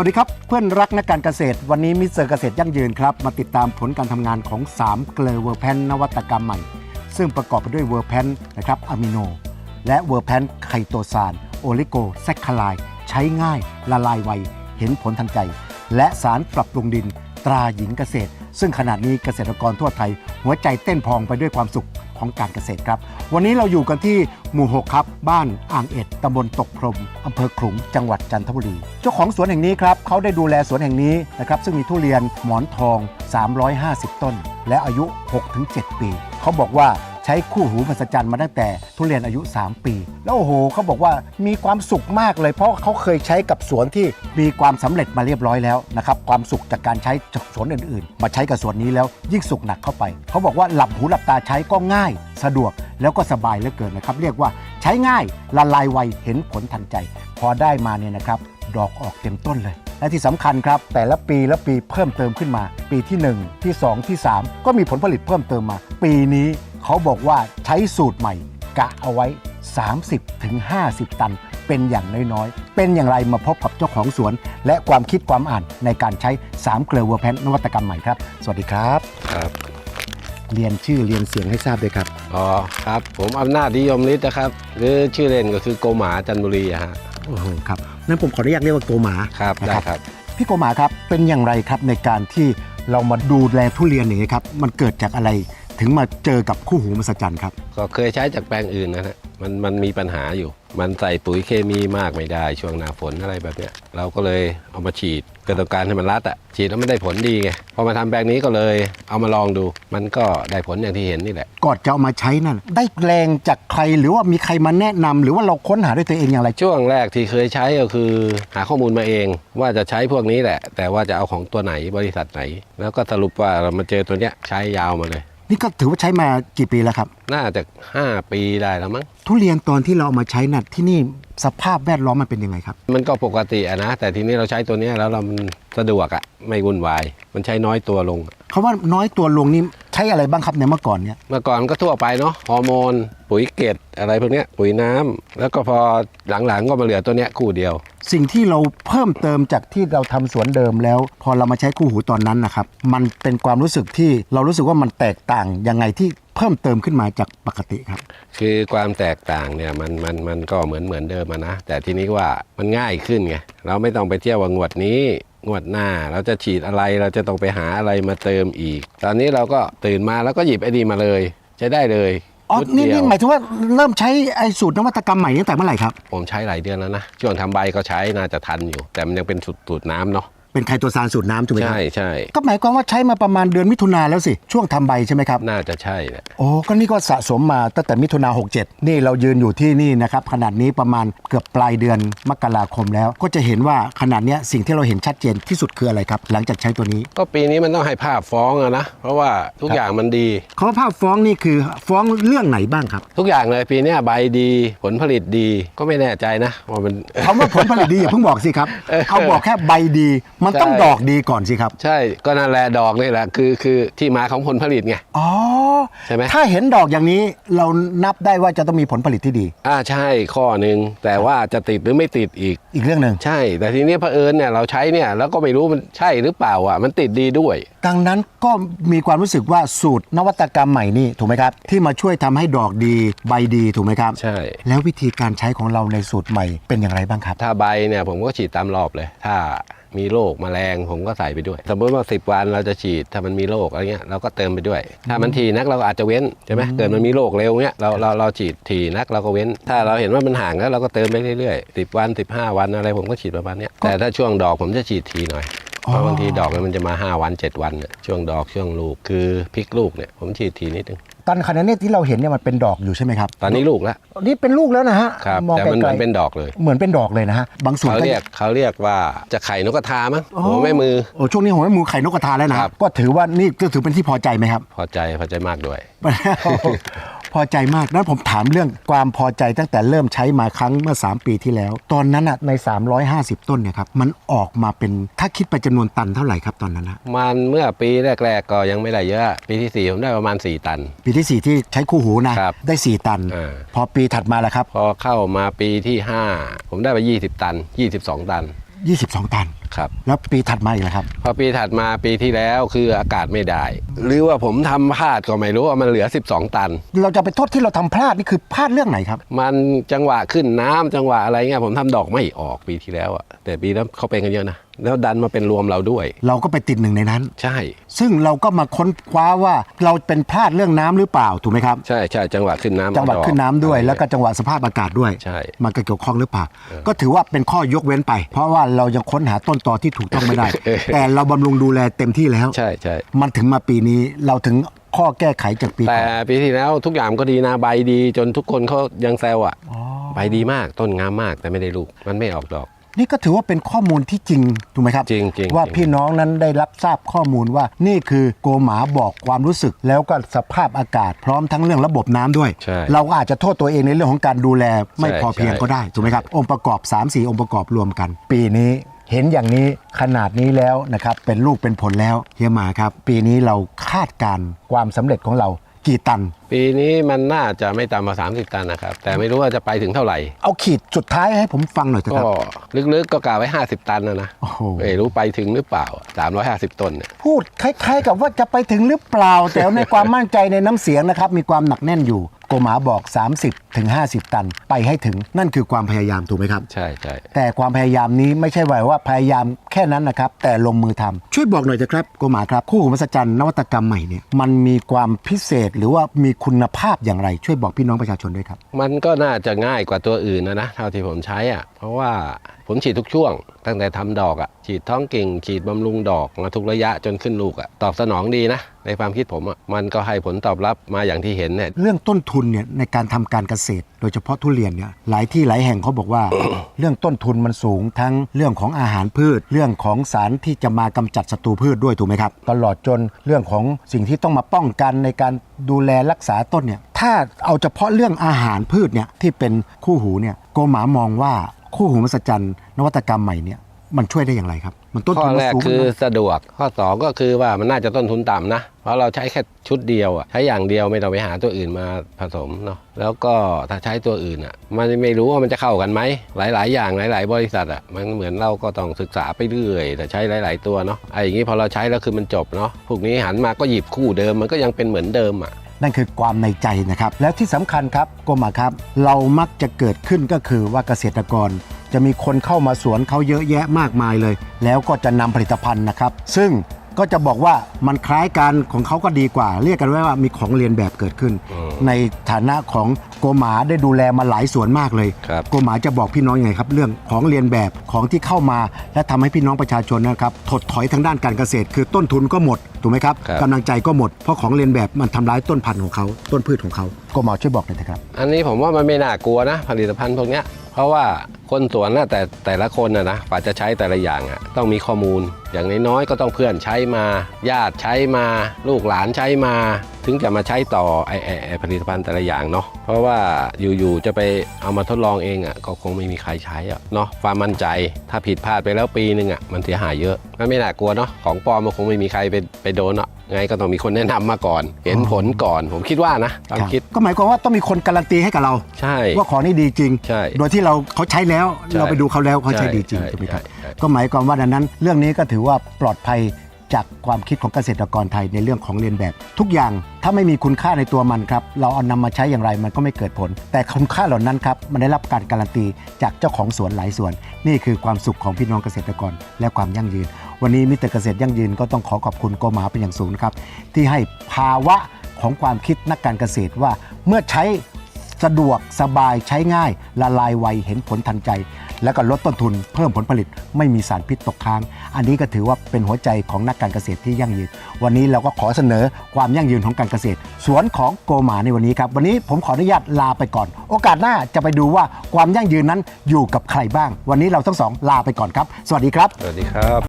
วัสดีครับ เพื่อนรักนักการเกษตร วันนี้มิสเตอร์เกษตรยั่งยืนครับ มาติดตามผลการทำงานของ 3 เกลือเวอร์แพนนวัตกรรมใหม่ ซึ่งประกอบไปด้วยเวอร์แพนนะครับอะมิโน และเวอร์แพนไคโตซานโอลิโกแซคคลาย ใช้ง่าย ละลายไว เห็นผลทันใจ และสารปรับปรุงดิน ตราหญิงเกษตร ซึ่งขณะนี้เกษตรกรทั่วไทย หัวใจเต้นพองไปด้วยความสุข ของการเกษตรครับ วันนี้เราอยู่กันที่หมู่ 6 ครับ บ้านอ่างเอ็ดตำบลตกพรมอำเภอขลุงจังหวัดจันทบุรี เจ้าของสวนแห่งนี้ครับเขาได้ดูแลสวนแห่งนี้นะครับซึ่งมีทุเรียนหมอนทอง 350 ต้น และอายุ 6-7 ปี เขาบอกว่า ช้คู่หูมหัศจรรย์มาตั้งแต่ทุเรียนอายุ 3 ปี แล้วโอ้โหเขาบอกว่ามีความสุขมากเลย เพราะเขาเคยใช้กับสวนที่มีความสำเร็จมาเรียบร้อยแล้วนะครับความสุขจากการใช้จากสวนอื่นๆ มาใช้กับสวนนี้แล้วยิ่งสุขหนักเข้าไป เขาบอกว่าหลับหูหลับตาใช้ก็ง่าย สะดวกแล้วก็สบายเหลือเกินนะครับ เรียกว่าใช้ง่ายละลายไวเห็นผลทันใจ พอได้มาเนี่ยนะครับดอกออกเต็มต้นเลย และที่สำคัญครับ แต่ละปีละปีเพิ่มเติมขึ้นมา ปีที่ 1 ที่ 2 ที่ 3 ก็มีผลผลิตเพิ่มเติมมา ปีนี้ เขาบอกว่าใช้สูตรใหม่กะเอาไว้30ถึง50 ตัน เป็นอย่างน้อยๆ เป็นอย่างไรมาพบกับเจ้าของสวน และความคิดความอ่านในการใช้ 3 เกลือเวอร์แพนนวัตกรรมใหม่ครับ สวัสดีครับ ครับเรียนชื่อเรียนเสียงให้ทราบด้วยครับ อ๋อครับ ผมอำนาจนิยมฤทธิ์นะครับ หรือชื่อเล่นก็คือโกหมาจันทบุรีอะฮะโอ้โหครับนั้นผมขออนุญาตเรียกว่าโกหมาครับนะได้ครับครับ พี่โกหมาครับเป็นอย่างไรครับในการที่เรามาดูแลทุเรียนอย่างนี้ครับ มันเกิดจากอะไร ถึงมาเจอกับคู่หูมหัศจรรย์ครับ ก็เคยใช้จากแปลงอื่นนะฮะมันมันมีปัญหาอยู่ มันใส่ปุ๋ยเคมีมากไม่ได้ ช่วงหน้าฝนอะไรแบบเนี้ยเราก็เลยเอามาฉีดเกิดต้องการให้มันรัดอะฉีดแล้วไม่ได้ผลดีไงพอมาทำแปลงนี้ก็เลยเอามาลองดู มันก็ได้ผลอย่างที่เห็นนี่แหละ ก่อนจะเอามาใช้นั่นได้แรงจากใครหรือว่ามีใครมาแนะนำหรือว่าเราค้นหาด้วยตัวเองอย่างไรช่วงแรกที่เคยใช้ก็คือหาข้อมูลมาเอง ว่าจะใช้พวกนี้แหละ แต่ว่าจะเอาของตัวไหนบริษัทไหน แล้วก็สรุปว่าเรามาเจอตัวเนี้ยใช้ยาวมาเลย นี่ก็ถือว่าใช้มากี่ปีแล้วครับ น่าจะห้าปีได้แล้วมั้ง ทุเรียนตอนที่เราเอามาใช้น่ะที่นี่สภาพแวดล้อมมันเป็นยังไงครับ มันก็ปกติอะนะ แต่ทีนี้เราใช้ตัวเนี้ยแล้วเรามันสะดวกอะไม่วุ่นวาย มันใช้น้อยตัวลงคาว่าน้อยตัวลงนี่ใช้อะไรบ้างครับในเมื่อก่อนเนี่ย เมื่อก่อนก็ทั่วไปเนาะฮอร์โมน ปุ๋ยเกตอะไรพวกเนี้ยปุ๋ยน้ำแล้วก็พอหลังๆก็มาเหลือตัวเนี้ยคู่เดียว สิ่งที่เราเพิ่มเติมจากที่เราทำสวนเดิมแล้ว พอเรามาใช้คู่หูตอนนั้นนะครับ มันเป็นความรู้สึกที่เรารู้สึกว่ามันแตกต่างยังไงที่ เพิ่มเติมขึ้นมาจากปกติครับ คือความแตกต่างเนี่ยมันมันมันก็เหมือนเหมือนเดิมอะนะ แต่ทีนี้ว่ามันง่ายขึ้นไงเราไม่ต้องไปเที่ยวว่างวดนี้งวดหน้าเราจะฉีดอะไรเราจะต้องไปหาอะไรมาเติมอีก ตอนนี้เราก็ตื่นมาแล้วก็หยิบไอ้นี่มาเลยใช้ได้เลยอ๋อ ชุดนี่เดีนี่ยวหมายถึงว่าเริ่มใช้ไอ้สูตรนวัตกรรมใหม่ตั้งแต่เมื่อไหร่ครับ ผมใช้หลายเดือนแล้วนะช่วงทำใบก็ใช้น่าจะทันอยู่ แต่มันยังเป็นสูตรสูตรน้ำเนาะ เป็นไคโตซานสูตรน้ำถูกไหมครับใช่ใช่ก็หมายความว่าใช้มาประมาณเดือนมิถุนาแล้วสิ ช่วงทำใบใช่ไหมครับ น่าจะใช่แหละ โอ้ก็นี่ก็สะสมมาตั้งแต่มิถุนา67 นี่เรายืนอยู่ที่นี่นะครับ ขนาดนี้ประมาณเกือบปลายเดือนมกราคมแล้ว ก็จะเห็นว่าขนาดเนี้ยสิ่งที่เราเห็นชัดเจนที่สุดคืออะไรครับ หลังจากใช้ตัวนี้ก็ปีนี้มันต้องให้ภาพฟ้องอะนะ เพราะว่าทุกอย่างมันดี คำว่าภาพฟ้องนี่คือฟ้องเรื่องไหนบ้างครับทุกอย่างเลยปีเนี้ยใบดีผลผลิตดีก็ไม่แน่ใจนะว่ามัน คำว่าผลผลิตดีอย่าเพิ่งบอกสิครับ เออเอาบอกแค่ใบดีมันต้องใช่ดอกดีก่อนสิครับ ใช่ก็นั่นแหละดอกนี่แหละคือคือที่มาของผลผลิตไง อ๋อใช่ไหม ถ้าเห็นดอกอย่างนี้เรานับได้ว่าจะต้องมีผลผลิตที่ดี อ่าใช่ข้อหนึ่งแต่ว่าจะติดหรือไม่ติดอีก อีกเรื่องหนึ่ง ใช่ แต่ทีนี้เผอิญเนี่ยเราใช้เนี่ยแล้วก็ไม่รู้มันใช่หรือเปล่าอะมันติดดีด้วย ดังนั้นก็มีความรู้สึกว่าสูตรนวัตกรรมใหม่นี่ถูกไหมครับ ที่มาช่วยทำให้ดอกดีใบดีถูกไหมครับ ใช่ แล้ววิธีการใช้ของเราในสูตรใหม่เป็นอย่างไรบ้างครับ ถ้าใบเนี่ยผมก็ฉีดตามรอบเลย ถ้ามีโรคแมลงผมก็ใส่ไปด้วย สมมติว่า 10 วันเราจะฉีดถ้ามันมีโรคอะไรเงี้ยเราก็เติมไปด้วย ถ้ามันทีนักเราก็อาจจะเว้นใช่ไหมเกิดมันมีโรคเร็วเงี้ยเราเราเราฉีดทีนักเราก็เว้น ถ้าเราเห็นว่ามันห่างแล้วเราก็เติมไปเรื่อยๆ10 วัน 15 วันอะไรผมก็ฉีดประมาณเนี้ยแต่ถ้าช่วงดอกผมจะฉีดทีหน่อยเพราะบางทีดอกเนี่ยมันจะมา 5 วัน 7 วันเนี่ยช่วงดอกช่วงลูกคือพลิกลูกเนี่ยผมฉีดทีนิดนึง ตอนขณะนี้ที่เราเห็นเนี่ยมันเป็นดอกอยู่ใช่ไหมครับตอนนี้ลูกแล้วนี่เป็นลูกแล้วนะฮะครับมองแต่ไกมันเหลมือนเป็นดอกเลยๆเหมือนเป็นดอกเลยนะฮะบางส่วนเขาก็เรียกเขาเรียกว่าจะไข่นกกระทามั้งหัวแม่มือ โอ้ช่วงนี้ผมให้มือไข่นกกระทาแล้วนะคครัรับบก็ถือว่านี่ก็ถือเป็นที่พอใจไหมครับ พอใจพอใจมากด้วย พอใจมากนั้นผมถามเรื่องความพอใจตั้งแต่เริ่มใช้มาครั้งเมื่อ 3 ปีที่แล้ว ตอนนั้นน่ะใน 350 ต้นเนี่ยครับมันออกมาเป็นถ้าคิดไปจำนวนตันเท่าไหร่ครับตอนนั้นนะมันเมื่อปีแรกๆก็ยังไม่ได้เยอะ ปีที่ 4 ผมได้ประมาณ 4 ตัน ปีที่ 4 ที่ใช้คู่หูนะครับได้ 4 ตันอ่าพอปีถัดมาแล้วครับ พอเข้ามาปีที่ 5 ผมได้ไป 20 ตัน 22 ตัน 22 ตัน ครับแล้วปีถัดมาอีกแล้วครับ พอปีถัดมาปีที่แล้วคืออากาศไม่ได้ หรือว่าผมทำพลาดก็ไม่รู้ว่ามันเหลือ 12 ตัน เราจะไปโทษที่เราทำพลาดนี่คือพลาดเรื่องไหนครับ มันจังหวะขึ้นน้ำจังหวะอะไรเงี้ยผมทำดอกไม่ออกปีที่แล้วอะแต่ปีนั้นเขาเป็นกันเยอะนะแล้วดันมาเป็นรวมเราด้วย เราก็ไปติดหนึ่งในนั้น ใช่ ซึ่งเราก็มาค้นคว้าว่าเราเป็นพลาดเรื่องน้ำหรือเปล่าถูกไหมครับ ใช่ใช่จังหวะขึ้นน้ำจังหวะเอาดอกขึ้นน้ำด้วยอะไรแล้วก็จังหวะสภาพอากาศด้วย ใช่ มันก็เกี่ยวข้องหรือเปล่า ก็ถือว่าเป็นข้อยกเว้นไป เพราะว่าเรายังค้นหาต้นตอที่ถูกต้องไม่ได้เออแต่เราบำรุงดูแลเต็มที่แล้ว ใช่ใช่มันถึงมาปีนี้เราถึงข้อแก้ไขจากปีแต่ก่อน ปีที่แล้วทุกอย่างก็ดีนะใบดีจนทุกคนเขายังแซวอะใบดีมากต้นงามมากแต่ไม่ได้ลูกมันไม่ออกดอก นี่ก็ถือว่าเป็นข้อมูลที่จริง ถูกไหมครับ จริงจริงว่าจริง พี่น้องนั้นได้รับทราบข้อมูลว่า นี่คือโกหมาบอกความรู้สึก แล้วก็สภาพอากาศพร้อมทั้งเรื่องระบบน้ำด้วย ใช่เราก็อาจจะโทษตัวเองในเรื่องของการดูแลไม่ใช่พอเพียงใช่ก็ได้ ถูกไหมครับ องค์ประกอบ 3 4 องค์ประกอบรวมกัน ปีนี้ เห็นอย่างนี้ขนาดนี้แล้วนะครับเป็นลูกเป็นผลแล้วเฮียหมาครับ ปีนี้เราคาดการณ์ความสำเร็จของเรากี่ตัน ปีนี้มันน่าจะไม่ต่ำกว่า30 ตันนะครับ แต่ไม่รู้ว่าจะไปถึงเท่าไหร่ เอาขีดสุดท้ายให้ผมฟังหน่อยเถอะก็ครับ ลึกๆก็กล่าวไว้ 50 ตันนะนะโอ้โห ไม่รู้ไปถึงหรือเปล่า 350 ต้นเนี่ยพูดคล้ายๆ กับว่าจะไปถึงหรือเปล่า แต่ในความมั่นใจในน้ำเสียงนะครับมีความหนักแน่นอยู่ โกหมาบอก30ถึง50 ตัน ไปให้ถึงนั่นคือความพยายามถูกไหมครับ ใช่ใช่แต่ความพยายามนี้ไม่ใช่ว่าว่าพยายามแค่นั้นนะครับแต่ลงมือทำช่วยบอกหน่อยเถอะครับโกหมาครับคู่หูมหัศจรรย์นวัตกรรมใหม่เนี่ยมันมีความพิเศษหรือว่ามีคุณภาพอย่างไรช่วยบอกพี่น้องประชาชนด้วยครับ มันก็น่าจะง่ายกว่าตัวอื่นนะนะเท่าที่ผมใช้อะเพราะว่าผมฉีดทุกช่วง ตั้งแต่ทำดอกอะฉีดท้องกิ่ง ฉีดบำรุงดอกมาทุกระยะจนขึ้นลูกอะตอบสนองดีนะในความคิดผมอะมันก็ให้ผลตอบรับมาอย่างที่เห็นเนี่ยเรื่องต้นทุนเนี่ยในการทำการเกษตร โดยเฉพาะทุเรียนเนี่ยหลายที่หลายแห่งเขาบอกว่า เรื่องต้นทุนมันสูงทั้งเรื่องของอาหารพืชเรื่องของสารที่จะมากำจัดศัตรูพืชด้วยถูกไหมครับ ตลอดจนเรื่องของสิ่งที่ต้องมาป้องกันในการดูแลรักษาต้นเนี่ยถ้าเอาเฉพาะเรื่องอาหารพืชเนี่ยที่เป็นคู่หูเนี่ยโกหมามองว่าคู่หูมหัศจรรย์นวัตกรรมใหม่เนี่ย มันช่วยได้อย่างไรครับ มันต้นข้ทุอนมันแรกสูงคือนะสะดวกข้อสองก็คือว่ามันน่าจะต้นทุนต่ำนะ เพราะเราใช้แค่ชุดเดียวอะใช้อย่างเดียวไม่ต้องไปหาตัวอื่นมาผสมเนาะแล้วก็ถ้าใช้ตัวอื่นอะมันไม่รู้ว่ามันจะเข้ากันไหมหลาย ๆ อย่างหลาย ๆ บริษัทอะมันเหมือนเราก็ต้องศึกษาไปเรื่อยแต่ใช้หลาย ๆ ตัวเนาะไอ้อย่างนี้พอเราใช้แล้วคือมันจบเนาะพวกนี้หันมาก็หยิบคู่เดิมมันก็ยังเป็นเหมือนเดิมอะนั่นคือความในใจนะครับ แล้วที่สำคัญครับกรมครับ เรามักจะเกิดขึ้นก็คือว่าเกษตรกร จะมีคนเข้ามาสวนเขาเยอะแยะมากมายเลย แล้วก็จะนำผลิตภัณฑ์นะครับ ซึ่งก็จะบอกว่ามันคล้ายกันของเขาก็ดีกว่า เรียกกันไว้ว่ามีของเรียนแบบเกิดขึ้นอืมในฐานะของโกหมาได้ดูแลมาหลายสวนมากเลย ครับ โกหมาจะบอกพี่น้องยังไงครับ เรื่องของเรียนแบบของที่เข้ามา และทำให้พี่น้องประชาชนนะครับถดถอยทางด้านการเกษตร คือต้นทุนก็หมดถูกไหมครับครับ กำลังใจก็หมดเพราะของเรียนแบบมันทำร้ายต้นพันธุ์ของเขาต้นพืชของเขาโกหมาช่วยบอกหน่อยเถอะครับ อันนี้ผมว่ามันไม่น่ากลัวนะ ผลิตภัณฑ์พวกเนี้ยเพราะว่า คนสวนนะแต่แต่ละคนนะนะกว่าจะใช้แต่ละอย่างอะต้องมีข้อมูล อย่างน้อยๆก็ต้องเพื่อนใช้มา ญาติใช้มา ลูกหลานใช้มา ถึงจะมาใช้ต่อไอไอ้ไอผลิตภัณฑ์แต่ละอย่างเนาะเพราะว่าอยู่ๆจะไปเอามาทดลองเองอะก็คงไม่มีใครใช้อะเนาะความมั่นใจถ้าผิดพลาดไปแล้วปีหนึ่งอะมันเสียหายเยอะมันไม่น่ากลัวเนาะของปลอมมันคงไม่มีใครไปไปโดนเนาะไงก็ต้องมีคนแนะนำมาก่อน เห็นผลก่อนผมคิดว่านะความคิดก็หมายความว่าต้องมีคนการันตีให้กับเรา ใช่ว่าของนี่ดีจริงใช่โดยที่เราเขาใช้แล้วใช่เราไปดูเขาแล้วเขาใช้ใช่ดีจริงใช่ถูกไหมครับใช่ใช่ ก็หมายความว่าดังนั้น เรื่องนี้ก็ถือว่าปลอดภัยจากความคิดของเกษตรกรไทยในเรื่องของเรียนแบบ ทุกอย่างถ้าไม่มีคุณค่าในตัวมันครับเราเอานำมาใช้อย่างไรมันก็ไม่เกิดผล แต่คุณค่าเหล่านั้นครับมันได้รับการการันตีจากเจ้าของสวนหลายสวน นี่คือความสุขของพี่น้องเกษตรกรและความยั่งยืน วันนี้มิตรเกษตรยั่งยืนก็ต้องขอขอบคุณโกหมาเป็นอย่างสูงนะครับที่ให้ภาวะของความคิดนักการเกษตรว่าเมื่อใช้ สะดวกสบายใช้ง่าย ละลายไวเห็นผลทันใจ แล้วก็ลดต้นทุนเพิ่มผลผลิตไม่มีสารพิษตกค้าง อันนี้ก็ถือว่าเป็นหัวใจของนักการเกษตรที่ยั่งยืน วันนี้เราก็ขอเสนอความยั่งยืนของการเกษตร สวนของโกหมาในวันนี้ครับ วันนี้ผมขออนุญาตลาไปก่อน โอกาสหน้าจะไปดูว่าความยั่งยืนนั้นอยู่กับใครบ้าง วันนี้เราทั้งสองลาไปก่อนครับ สวัสดีครับ สวัสดีครับ